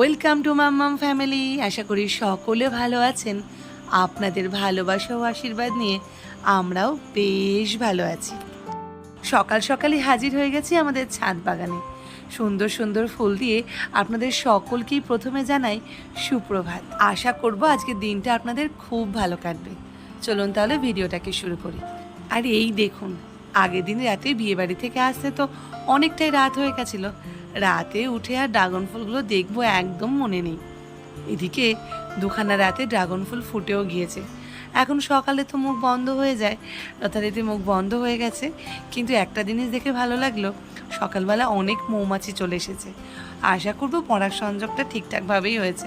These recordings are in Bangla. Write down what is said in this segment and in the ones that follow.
ওয়েলকাম টু মাম্মাম ফ্যামিলি আশা করি সকলে ভালো আছেন। আপনাদের ভালোবাসা ও আশীর্বাদ নিয়ে আমরাও বেশ ভালো আছি। সকাল সকালই হাজির হয়ে গেছি আমাদের ছাদ বাগানে। সুন্দর সুন্দর ফুল দিয়ে আপনাদের সকলকেই প্রথমে জানাই সুপ্রভাত। আশা করব আজকের দিনটা আপনাদের খুব ভালো কাটবে। চলুন তাহলে ভিডিওটাকে শুরু করি। আর এই দেখুন, আগের দিন রাতে বিয়েবাড়ি থেকে আসতে তো অনেকটাই রাত হয়ে গেছিল। রাতে উঠে আর ড্রাগন ফুলগুলো দেখব একদম মনে নেই। এদিকে দুখানা রাতে ড্রাগন ফুল ফুটেও গিয়েছে। এখন সকালে তো মুখ বন্ধ হয়ে যায়। যথারীতি মুখ বন্ধ হয়ে গেছে। কিন্তু একটা জিনিস দেখে ভালো লাগল, সকালবেলা অনেক মৌমাছি চলে এসেছে। আশা করব পরাগ সংযোগটা ঠিকঠাকভাবেই হয়েছে।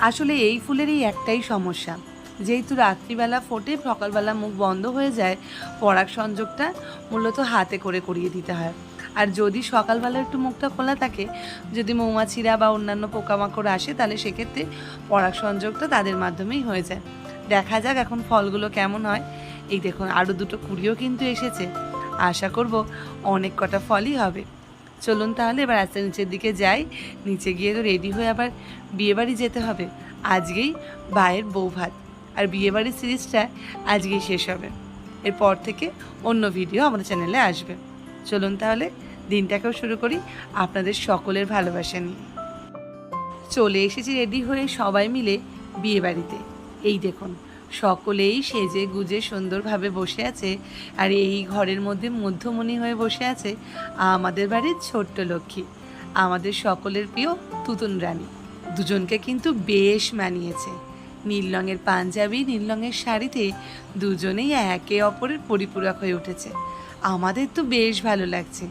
আসলে এই ফুলের এই একটাই সমস্যা। যেহেতু রাত্রিবেলা ফোটে, সকালবেলা মুখ বন্ধ হয়ে যায়, পরাগ সংযোগটা মূলত হাতে করে করিয়ে দিতে হয়। আর যদি সকালবেলা একটু মুখটা খোলা থাকে, যদি মৌমাছিরা বা অন্যান্য পোকামাকড় আসে, তাহলে সেক্ষেত্রে পরাগ সংযোগটা তাদের মাধ্যমেই হয়ে যায়। দেখা যাক এখন ফলগুলো কেমন হয়। এই দেখুন আরও দুটো কুড়িও কিন্তু এসেছে। আশা করব অনেক কটা ফলই হবে। চলুন তাহলে এবার আস্তে নিচের দিকে যাই। নিচে গিয়ে তো রেডি হয়ে আবার বিয়েবাড়ি যেতে হবে। আজকেই ভাইয়ের বউ ভাত। আর বিয়েবাড়ির সিরিজটা আজকেই শেষ হবে। এরপর থেকে অন্য ভিডিও আমাদের চ্যানেলে আসবে। চলুন তাহলে দিনটাকেও শুরু করি আপনাদের সকলের ভালোবাসা নিয়ে। চলে এসেছি রেডি হয়ে সবাই মিলে বিয়ে বাড়িতে। এই দেখুন, সকলেই সেজে গুজে সুন্দরভাবে বসে আছে আর এই ঘরের মধ্যে মধ্যমণি হয়ে বসে আছে আমাদের বাড়ির ছোট্ট লক্ষ্মী, আমাদের সকলের প্রিয় তুতুন রানী। দুজনকে কিন্তু বেশ মানিয়েছে। নীল রঙের পাঞ্জাবি, নীল রঙের শাড়িতে দুজনেই একে অপরের পরিপূরক হয়ে উঠেছে। আমাদের তো বেশ ভালো লাগছে।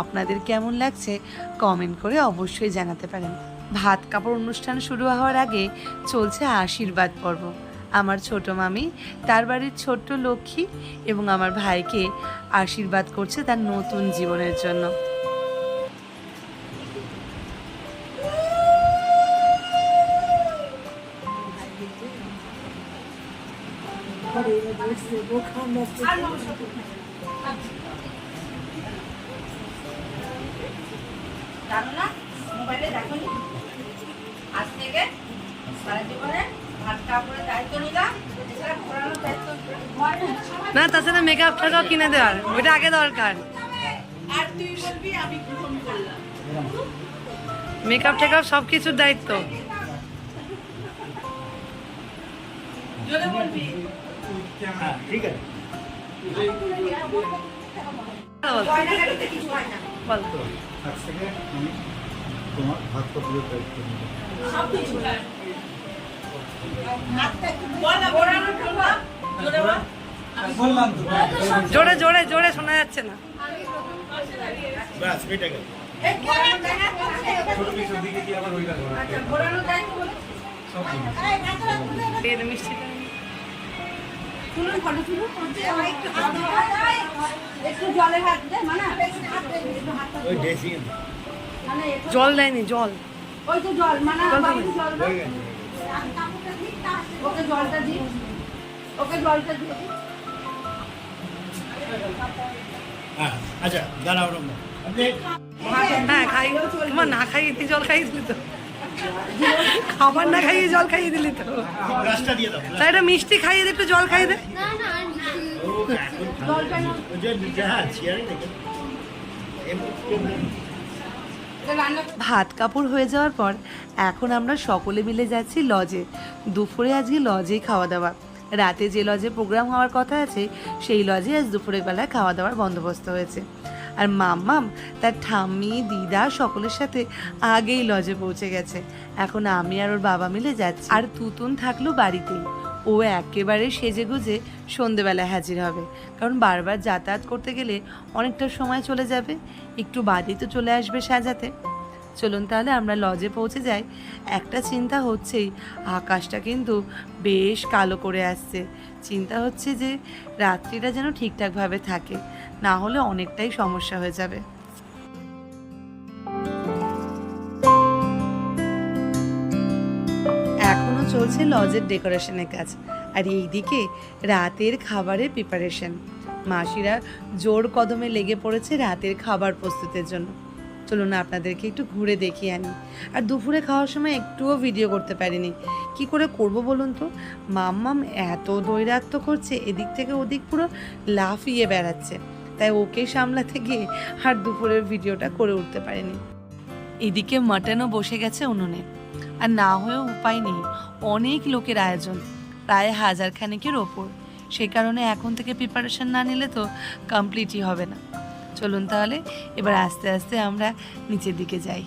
আপনাদের কেমন লাগছে কমেন্ট করে অবশ্যই জানাতে পারেন। ভাত কাপড় অনুষ্ঠান শুরু হওয়ার আগে চলছে আশীর্বাদ পর্ব। আমার ছোট মামি, তার বাড়ির ছোট্ট লক্ষ্মী এবং আমার ভাইকে আশীর্বাদ করছে তার নতুন জীবনের জন্য। জানো না? মোবাইলে দেখোনি? আজ থেকে সারা জীবনে ভাত কাপড়ের দায়িত্ব নিলাম। হয় না। তাছাড়া মেকআপ টাকাও কিনে দেওয়ার। ওইটা আগে দরকার। আর তুই বলবি আমি প্রথম করলাম। মেকআপ টেকআপ সব কিছুর দায়িত্ব ঠিক আছে। হয় তোমার দায়িত্ব জন্য জোরে জোরে জোরে শোনা যাচ্ছে না। আচ্ছা মিষ্টিটা। তুলুন ফটো তুলুন। একটু হাত দে। একটু জলে হাত দে মানা ওই ড্রেসিং জল দেয়নি জল। ওই তো মানা। হয়ে ওকে জলটা দি ওকে জলটা দি হ্যাঁ আচ্ছা দাঁড়াও হ্যাঁ খাই। তোমার না তুই জল খাইয়ে দিলি তো। খাবার না খাইয়ে জল খাইয়ে দিলি তো। গ্লাসটা দিয়ে দাও তাই এটা মিষ্টি খাইয়ে দে একটু জল খাইয়ে দে। ভাত কাপড় হয়ে যাওয়ার পর এখন আমরা সকলে মিলে যাচ্ছি লজে। দুপুরে আজকে লজেই খাওয়া দাওয়া। রাতে যে লজে প্রোগ্রাম হওয়ার কথা আছে সেই লজে আজ দুপুরের বেলায় খাওয়া দাওয়ার বন্দোবস্ত হয়েছে। আর মাম্মাম তার ঠাম্মি, দিদা সকলের সাথে আগেই লজে পৌঁছে গেছে। এখন আমি আর ওর বাবা মিলে যাচ্ছি। আর তুতুন থাকল বাড়িতেই। ও একেবারে সেজে গুজে সন্ধেবেলায় হাজির হবে। কারণ বারবার যাতায়াত করতে গেলে অনেকটা সময় চলে যাবে। একটু বাদেই তো চলে আসবে সাজাতে। চলুন তাহলে আমরা লজে পৌঁছে যাই। একটা চিন্তা হচ্ছেই, আকাশটা কিন্তু বেশ কালো করে আসছে। চিন্তা হচ্ছে যে, রাত্রিটা যেন ঠিকঠাকভাবে থাকে। না হলে অনেকটাই সমস্যা হয়ে যাবে। এখনও চলছে লজের ডেকোরেশনের কাজ, আর এইদিকে রাতের খাবারের প্রিপারেশন মাসিরা জোর কদমে লেগে পড়েছে রাতের খাবার প্রস্তুতের জন্য। চলুন আপনাদেরকে একটু ঘুরে দেখিয়ে আনি। আর দুপুরে খাওয়ার সময় একটুও ভিডিও করতে পারিনি। কি করে করব বলুন তো? মাম্মাম এত দৈরাত্ম করছে, এদিক থেকে ওদিক পুরো লাফিয়ে বেড়াচ্ছে। তাই ওকে সামলাতে গিয়ে আর দুপুরের ভিডিওটা করে উঠতে পারেনি। এদিকে মাটনও বসে গেছে উনুনে। আর না হয়েও উপায় নেই, অনেক লোকের আয়োজন, প্রায় হাজার খানেকের ওপর। সে কারণে এখন থেকে প্রিপারেশন না নিলে তো কমপ্লিটই হবে না। চলুন তাহলে, এবার আস্তে আস্তে আমরা নিচের দিকে যাই।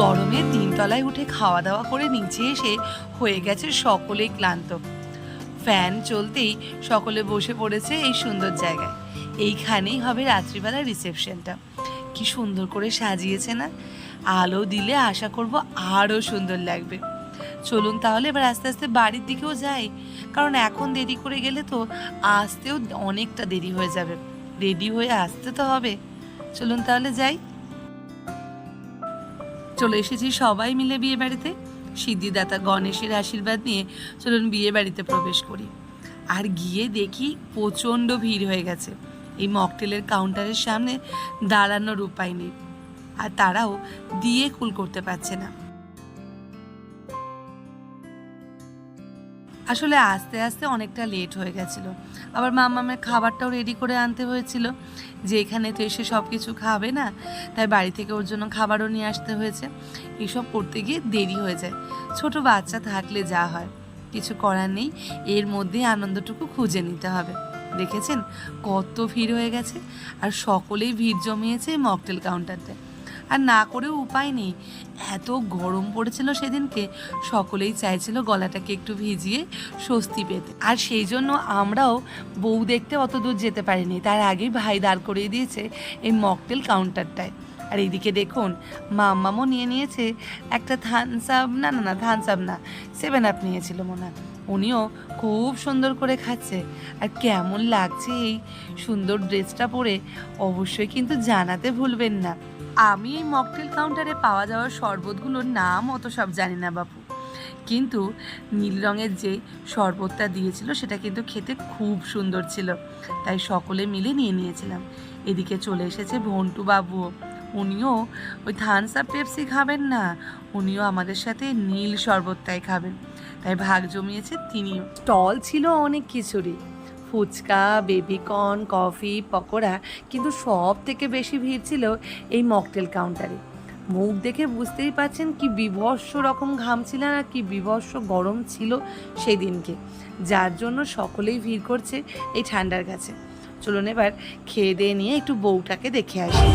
গরমে তিনতলায় উঠে খাওয়া দাওয়া করে নিচে এসে হয়ে গেছে সকলে ক্লান্ত। ফ্যান চলতেই সকলে বসে পড়েছে এই সুন্দর জায়গায়। এইখানেই হবে রাত্রিবেলা রিসেপশনটা। কি সুন্দর করে সাজিয়েছে না? আলো দিলে আশা করব আরও সুন্দর লাগবে। চলুন তাহলে এবার আস্তে আস্তে বাড়ির দিকেও যাই, কারণ এখন দেরি করে গেলে তো আসতেও অনেকটা দেরি হয়ে যাবে। রেডি হয়ে আসতে তো হবে। চলুন তাহলে যাই। চলে এসেছি সবাই মিলে বিয়ে বাড়িতে। সিদ্ধিদাতা গণেশের আশীর্বাদ নিয়ে চলুন বিয়ে বাড়িতে প্রবেশ করি। আর গিয়ে দেখি প্রচণ্ড ভিড় হয়ে গেছে। এই মকটেলের কাউন্টারের সামনে দাঁড়ানোর উপায় নেই। আর তারাও দিয়ে কুল করতে পারছে না। আসলে আস্তে আস্তে অনেকটা লেট হয়ে গেছিল। আবার মামামের খাবারটাও রেডি করে আনতে হয়েছিল। যে এখানে তো এসে সব কিছু খাবে না, তাই বাড়ি থেকে ওর জন্য খাবারও নিয়ে আসতে হয়েছে। এসব করতে গিয়ে দেরি হয়ে যায়। ছোট বাচ্চা থাকলে যা হয়। কিছু করার নেই। এর মধ্যেই আনন্দটুকু খুঁজে নিতে হবে। দেখেছেন? কত ভিড় হয়ে গেছে। আর সকলেই ভিড় জমিয়েছে মকটেল কাউন্টারতে আর না করেও উপায় নেই। এত গরম পড়েছিল সেদিনকে, সকলেই চাইছিল গলাটাকে একটু ভিজিয়ে স্বস্তি পেতে। আর সেই জন্য আমরাও বউ দেখতে অত দূর যেতে পারিনি। তার আগেই ভাই দাঁড় করিয়ে দিয়েছে এই মকটেল কাউন্টারটায়। আর এইদিকে দেখুন, মাম্মামও নিয়ে নিয়েছে একটা থানস আপ, না না না, থানস আপ না, সেভেন আপ নিয়েছিল মনে হয়। উনিও খুব সুন্দর করে খাচ্ছে। আর কেমন লাগছে এই সুন্দর ড্রেসটা পরে, অবশ্যই কিন্তু জানাতে ভুলবেন না। আমি এই মকটেল কাউন্টারে পাওয়া যাওয়া শরবতগুলোর নাম অত সব জানি না, বাপু। কিন্তু নীল রঙের যে শরবতটা দিয়েছিল, সেটা কিন্তু খেতে খুব সুন্দর ছিল। তাই সকলে মিলে নিয়ে নিয়েছিলাম। এদিকে চলে এসেছে ভন্টু বাবুও। উনিও ওই থানস পেপসি খাবেন না, উনিও আমাদের সাথে নীল শরবতটাই খাবেন। তাই ভাগ জমিয়েছে তিনিও। স্টল ছিল অনেক কিছুরই ফুচকা বেবিকর্ন কফি পকোড়া কিন্তু সব থেকে বেশি ভিড় ছিল এই মকটেল কাউন্টারে মুখ দেখে বুঝতেই পারছেন কি বিভৎস রকম ঘাম ছিল আর কি বিভৎস গরম ছিল সেই দিনকে যার জন্য সকলেই ভিড় করছে এই ঠান্ডার কাছে। চলুন এবার খেয়ে দিয়ে নিয়ে একটু বউটাকে দেখে আসি।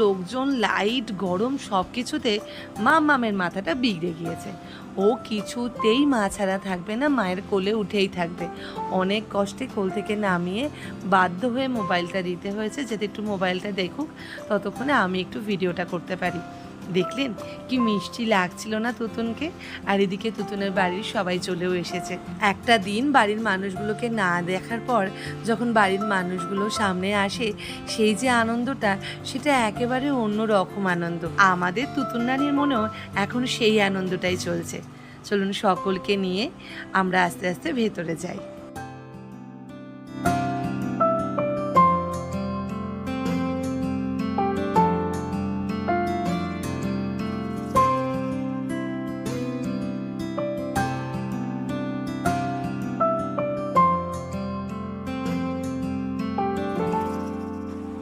লোকজন লাইট, গরম সব কিছুতে মামের মাথাটা বিগড়ে গিয়েছে। ও কিছুতেই মা ছাড়া থাকবে না, মায়ের কোলে উঠেই থাকবে। অনেক কষ্টে কোল থেকে নামিয়ে বাধ্য হয়ে মোবাইলটা দিতে হয়েছে। যাতে একটু মোবাইলটা দেখুক, ততক্ষণে আমি একটু ভিডিওটা করতে পারি। দেখলেন কি মিষ্টি লাগছিল না তুতুনকে? আর এদিকে তুতুনের বাড়ির সবাই চলেও এসেছে। একটা দিন বাড়ির মানুষগুলোকে না দেখার পর যখন বাড়ির মানুষগুলো সামনে আসে, সেই যে আনন্দটা, সেটা একেবারে অন্য রকম আনন্দ। আমাদের তুতুন নানির মনেও এখন সেই আনন্দটাই চলছে। চলুন সকলকে নিয়ে আমরা আস্তে আস্তে ভেতরে যাই।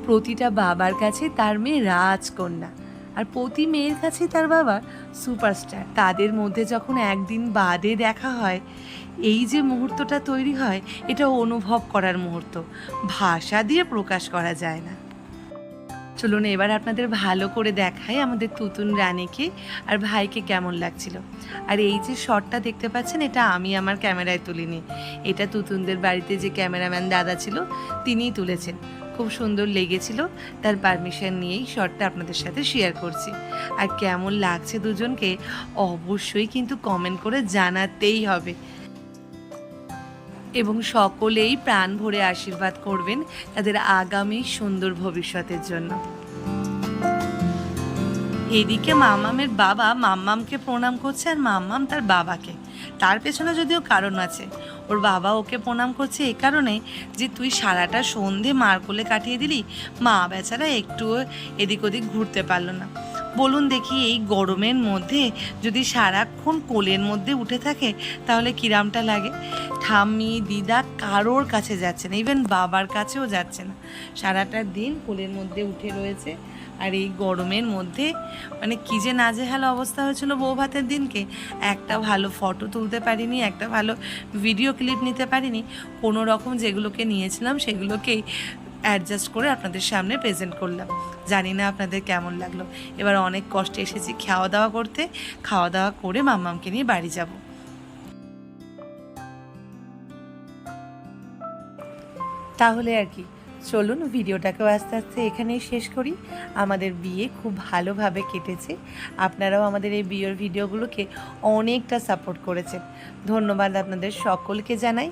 প্রতিটা বাবার কাছে তার মেয়ে রাজকন্যা। আর প্রতি মেয়ের কাছে তার বাবা সুপারস্টার। তাদের মধ্যে যখন একদিন বাদে দেখা হয়, এই যে মুহূর্তটা তৈরি হয়, এটা অনুভব করার মুহূর্ত। ভাষা দিয়ে প্রকাশ করা যায় না। চলুন এবার আপনাদের ভালো করে দেখাই আমাদের তুতুন রানীকে আর ভাইকে কেমন লাগছিল। আর এই যে শটটা দেখতে পাচ্ছেন, এটা আমি আমার ক্যামেরায় তুলিনি। এটা তুতুনদের বাড়িতে যে ক্যামেরাম্যান দাদা ছিল, তিনিই তুলেছেন। খুব সুন্দর লেগেছিল। তার পারমিশন নিয়েই শটটা আপনাদের সাথে শেয়ার করছি। আর কেমন লাগছে দুজনকে অবশ্যই কিন্তু কমেন্ট করে জানাতেই হবে। এবং সকলেই প্রাণ ভরে আশীর্বাদ করবেন তাদের আগামী সুন্দর ভবিষ্যতের জন্য। এদিকে মাম্মামের বাবা মাম্মামকে প্রণাম করছে আর মাম্মাম তার বাবাকে। তার পেছনে যদিও কারণ আছে ওর বাবা ওকে প্রণাম করছে এ কারণে যে তুই সারাটা সন্ধে মার কোলে কাটিয়ে দিলি, মা বেচারা একটুও এদিক ওদিক ঘুরতে পারল না। বলুন দেখি এই গরমের মধ্যে যদি সারাক্ষণ কোলের মধ্যে উঠে থাকে, তাহলে কিরামটা লাগে? ঠাম্মি, দিদা কারোর কাছে যাচ্ছে না ইভেন বাবার কাছেও যাচ্ছে না। সারাটা দিন কোলের মধ্যে উঠে রয়েছে। আর এই গরমের মধ্যে মানে কী যে নাজেহাল অবস্থা হয়েছিল বউ ভাতের দিনকে। একটা ভালো ফটো তুলতে পারিনি, একটা ভালো ভিডিও ক্লিপ নিতে পারিনি। কোনো রকম যেগুলোকে নিয়েছিলাম সেগুলোকেই অ্যাডজাস্ট করে আপনাদের সামনে প্রেজেন্ট করলাম। জানি না আপনাদের কেমন লাগল। এবার অনেক কষ্টে এসেছি খাওয়া দাওয়া করতে। খাওয়া দাওয়া করে মাম্মামকে নিয়ে বাড়ি যাব। তাহলে আর কি। চলুন, ভিডিওটাকেও আস্তে আস্তে এখানেই শেষ করি। আমাদের বিয়ে খুব ভালোভাবে কেটেছে। আপনারাও আমাদের এই বিয়ের ভিডিওগুলোকে অনেকটা সাপোর্ট করেছেন। ধন্যবাদ আপনাদের সকলকে জানাই।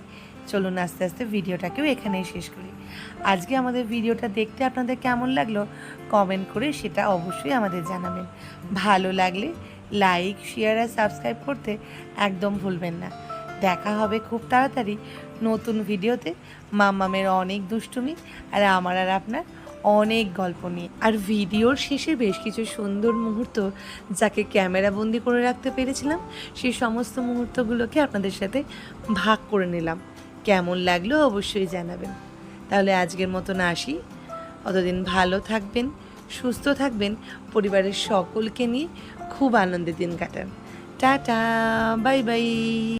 চলুন, আস্তে আস্তে ভিডিওটাকেও এখানেই শেষ করি। আজকে আমাদের ভিডিওটা দেখতে আপনাদের কেমন লাগল কমেন্ট করে সেটা অবশ্যই আমাদের জানাবেন। ভালো লাগলে লাইক, শেয়ার আর সাবস্ক্রাইব করতে একদম ভুলবেন না। দেখা হবে খুব তাড়াতাড়ি নতুন ভিডিওতে। মাম্মামের অনেক দুষ্টুমি আর আমার আর আপনার অনেক গল্প নিয়ে। আর ভিডিওর শেষে বেশ কিছু সুন্দর মুহূর্ত যাকে ক্যামেরা বন্দি করে রাখতে পেরেছিলাম, সেই সমস্ত মুহূর্তগুলোকে আপনাদের সাথে ভাগ করে নিলাম। কেমন লাগল অবশ্যই জানাবেন। তাহলে আজকের মতন আসি। অতদিন ভালো থাকবেন, সুস্থ থাকবেন, পরিবারের সকলকে নিয়ে খুব আনন্দের দিন কাটান। Tata, bye bye.